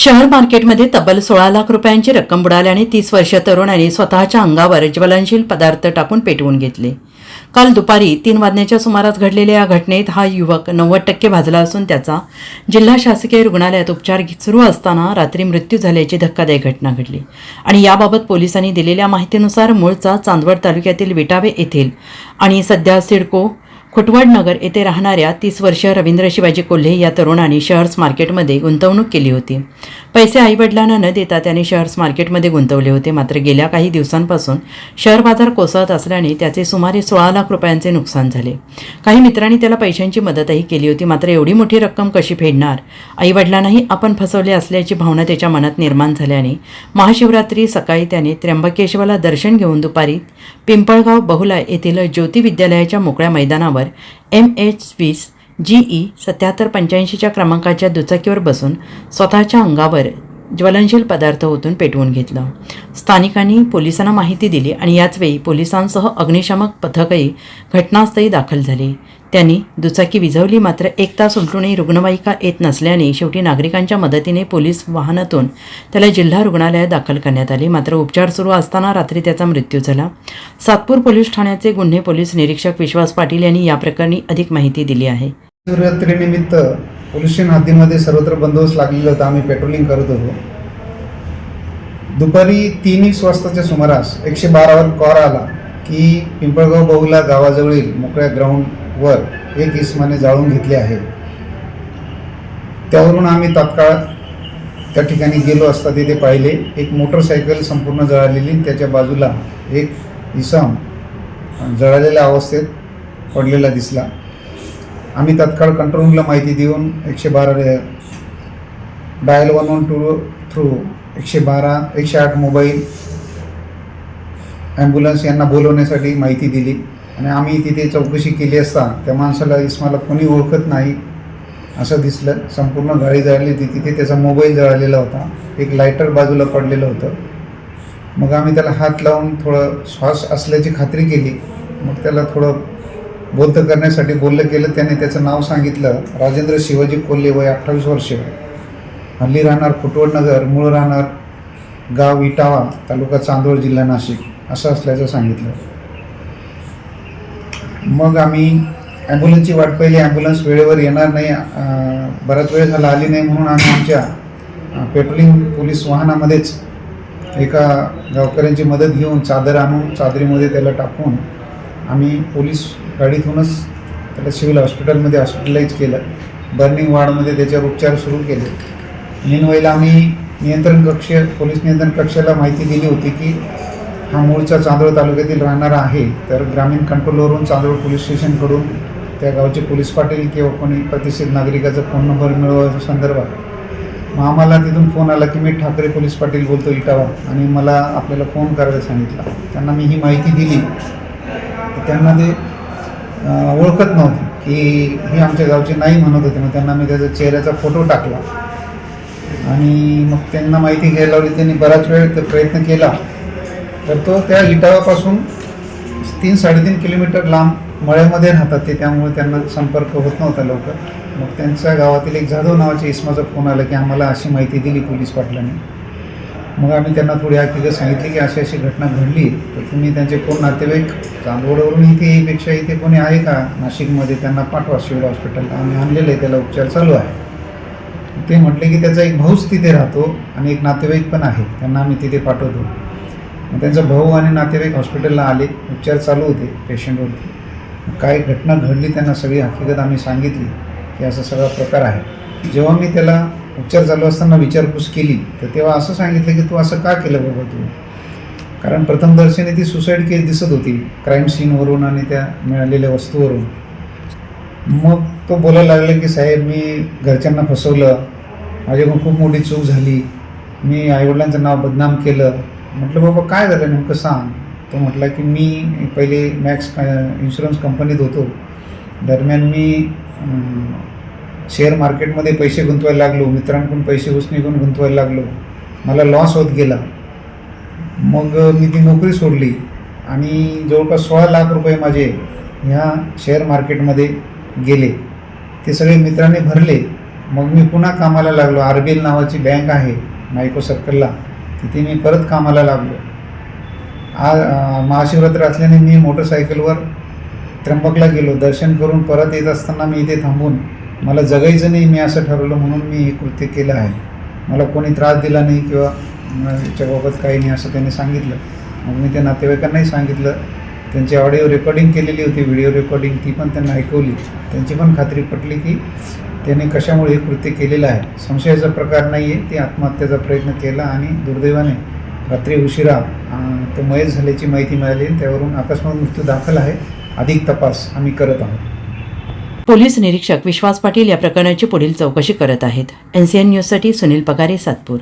शहर मार्केटमध्ये तब्बल सोळा लाख रुपयांची रक्कम बुडाल्याने तीस वर्ष तरुणाने स्वतःच्या अंगावर ज्वलनशील पदार्थ टाकून पेटवून घेतले. काल दुपारी तीन वाजण्याच्या सुमारास घडलेल्या या घटनेत हा युवक नव्वद टक्के भाजला असून त्याचा जिल्हा शासकीय रुग्णालयात उपचार सुरू असताना रात्री मृत्यू झाल्याची धक्कादायक घटना घडली. आणि याबाबत पोलिसांनी दिलेल्या माहितीनुसार मूळचा चांदवड तालुक्यातील विटावे येथील आणि सध्या सिडको खुटवड नगर येथे राहणाऱ्या तीस वर्ष रवींद्र शिवाजी कोल्हे या तरुणाने शहर्स मार्केटमध्ये गुंतवणूक केली होती. पैसे आईवडिलांना न देता त्याने शहर्स मार्केटमध्ये गुंतवले होते. मात्र गेल्या काही दिवसांपासून शहर बाजार कोसळत असल्याने त्याचे सुमारे सोळा लाख रुपयांचे नुकसान झाले. काही मित्रांनी त्याला पैशांची मदतही केली होती. मात्र एवढी मोठी रक्कम कशी फेडणार? आईवडिलांनाही आपण फसवले असल्याची भावना त्याच्या मनात निर्माण झाल्याने महाशिवरात्री सकाळी त्याने त्र्यंबकेश्वरला दर्शन घेऊन दुपारी पिंपळगाव बहुला येथील ज्योती विद्यालयाच्या मोकळ्या मैदानावर एम एच वीस जीई सत्याहत्तर पंच्याऐंशीच्या क्रमांकाच्या दुचाकीवर बसून स्वतःच्या अंगावर ज्वलनशील पदार्थ ओतून पेटवून घेतलं. स्थानिकांनी पोलिसांना माहिती दिली आणि याचवेळी पोलिसांसह अग्निशामक पथकही घटनास्थळी दाखल झाली. त्यांनी दुचाकी विझवली. मात्र एक तास उलटूनही रुग्णवाहिका येत नसल्याने शेवटी नागरिकांच्या मदतीने पोलीस वाहनातून त्याला जिल्हा रुग्णालयात दाखल करण्यात आले. मात्र उपचार सुरू असताना रात्री त्याचा मृत्यू झाला. सातपूर पोलीस ठाण्याचे गुन्हे पोलीस निरीक्षक विश्वास पाटील यांनी या प्रकरणी अधिक माहिती दिली आहे. शिवरात्रीनिमित्त पोलीस स्टेशन हद्दीमध्ये सर्वत्र बंदोबस्त लागलेला होता. आम्ही पेट्रोलिंग करत होतो. दुपारी तीन एक वाजताच्या सुमारास एकशे बारावर कॉर आला की पिंपळगाव बहुला गावाजवळील मोकळ्या ग्राउंड वर एक इसमाने जाळून घेतले आहे. त्यावरून आम्ही तात्काळ त्या ठिकाणी गेलो असता तिथे पाहिले एक मोटरसायकल संपूर्ण जळालेली त्याच्या बाजूला एक इसम जळालेल्या अवस्थेत पडलेला दिसला. आम्ही तात्काळ कंट्रोल रूमला माहिती देऊन एकशे बारा dial one one two through एकशे बारा एकशे आठ मोबाईल ॲम्ब्युलन्स यांना बोलवण्यासाठी माहिती दिली. आणि आम्ही तिथे चौकशी केली असता त्या माणसाला इस्माला कोणी ओळखत नाही असं दिसलं. संपूर्ण गाडी जळली होती. तिथे त्याचा मोबाईल जळालेला होता. एक लायटर बाजूला पडलेलं होतं. मग आम्ही त्याला हात लावून थोडं श्वास असल्याची खात्री केली. मग त्याला थोडं बोलतं करण्यासाठी बोललं केलं त्याने त्याचं नाव सांगितलं. राजेंद्र शिवाजी कोल्हे वय अठ्ठावीस वर्ष. हल्ली राहणार खुटवड नगर मूळ राहणार गाव इटावा तालुका चांदोड जिल्हा नाशिक असं असल्याचं सांगितलं. मग आम्ही ॲम्ब्युलन्सची वाट पाहिली. ॲम्ब्युलन्स वेळेवर येणार नाही. बराच वेळ झाला आली नाही म्हणून आम्ही आमच्या पेट्रोलिंग पोलीस वाहनामध्येच एका गावकऱ्यांची मदत घेऊन चादर आणून चादरीमध्ये त्याला टाकून आम्ही पोलीस गाडीतूनच त्याला सिव्हिल हॉस्पिटलमध्ये हॉस्पिटलाईज केलं. बर्निंग वार्डमध्ये त्याच्यावर उपचार सुरू केले. मीनवाईला आम्ही नियंत्रण कक्ष पोलीस नियंत्रण कक्षाला माहिती दिली होती की हा मूळचा चांदोळ तालुक्यातील राहणारा आहे तर ग्रामीण कंट्रोलवरून चांदोड पोलीस स्टेशनकडून त्या गावचे पोलीस पाटील किंवा कोणी प्रतिष्ठित नागरिकाचा फोन नंबर मिळवायच्या संदर्भात मग आम्हाला तिथून फोन आला की मी ठाकरे पोलीस पाटील बोलतो इटावा आणि मला आपल्याला फोन करायला सांगितला. त्यांना मी ही माहिती दिली. तर त्यांना ते ओळखत नव्हते की हे आमच्या गावचे नाही म्हणत होते. मग त्यांना मी त्याचा चेहऱ्याचा फोटो टाकला. आणि मग त्यांना माहिती घ्यायला लावली. त्यांनी बराच वेळ प्रयत्न केला. तर तो त्या इटावापासून तीन साडेतीन किलोमीटर लांब मळ्यामध्ये राहतात ते त्यामुळे त्यांना संपर्क होत नव्हता लवकर. मग त्यांच्या गावातील एक जाधव नावाच्या इस्माचा फोन आला की आम्हाला अशी माहिती दिली पोलीस पाटलांनी. मग आम्ही त्यांना थोडी हकीकत सांगितली की अशी अशी घटना घडली. तर तुम्ही त्यांचे कोण नातेवाईक? चांदवडवरून इथे येईपेक्षा इथे कोणी आहे का? नाशिकमध्ये त्यांना पाठवा सिव्हिल हॉस्पिटलला. आम्ही आणलेलं आहे त्याला उपचार चालू आहे. ते म्हटले की त्याचा एक भाऊच तिथे राहतो आणि एक नातेवाईक पण आहे. त्यांना आम्ही तिथे पाठवतो. त्यांचा भाऊ आणि नातेवाईक हॉस्पिटलला आले उपचार चालू होते पेशंटवरती. काय घटना घडली त्यांना सगळी हकीकत आम्ही सांगितली की असा सगळा प्रकार आहे. जेव्हा मी त्याला उपचार चालू असताना विचारपूस केली तर तेव्हा असं सांगितलं की तू असं का केलं बाबा तू? कारण प्रथमदर्शनी ती सुसाईड केस दिसत होती क्राईम सीनवरून आणि त्या मिळालेल्या वस्तूवरून. मग तो बोलायला लागला की साहेब मी घरच्यांना फसवलं माझ्याकडून खूप मोठी चूक झाली. मी आईवडिलांचं नाव बदनाम केलं. म्हटलं बाबा काय झालं? नेमकं सांग. तो म्हटला की मी पहिले मॅक्स इन्शुरन्स कंपनीत होतो दरम्यान मी शेअर मार्केटमध्ये पैसे गुंतवायला लागलो. मित्रांकडून पैसे उसणीकडून गुंतवायला लागलो. मला लॉस होत गेला. मग मी ती नोकरी सोडली. आणि जवळपास सोळा लाख रुपये माझे ह्या शेअर मार्केटमध्ये गेले. ते सगळे मित्रांनी भरले. मग मी पुन्हा कामाला लागलो. आर बी एल नावाची बँक आहे नायको सर्कलला तिथे मी परत कामाला लागलो. आज महाशिवरात्र असल्याने मी मोटरसायकलवर त्र्यंबकला गेलो. दर्शन करून परत येत असताना मी इथे थांबून मला जगायचं नाही मी असं ठरवलं म्हणून मी हे कृत्य केलं आहे. मला कोणी त्रास दिला नाही किंवा याच्याबाबत काही नाही असं त्यांनी सांगितलं. मग मी त्या नातेवाईकांनाही सांगितलं. त्यांची ऑडिओ रेकॉर्डिंग केलेली होती व्हिडिओ रेकॉर्डिंग ती पण त्यांना ऐकवली. त्यांची पण खात्री पटली की त्याने कशामुळे हे कृत्य केलेलं आहे? संशयाचा प्रकार नाही आहे ते आत्महत्येचा प्रयत्न केला आणि दुर्दैवाने रात्री उशिरा तो मयत झाल्याची माहिती मिळाली त्यावरून अकस्मात मृत्यू दाखल आहे. अधिक तपास आम्ही करत आहोत. पोलीस निरीक्षक विश्वास पाटील या प्रकरणाची पुढील चौकशी करत आहेत. एन सी एन न्यूजसाठी सुनील पगारे सातपूर.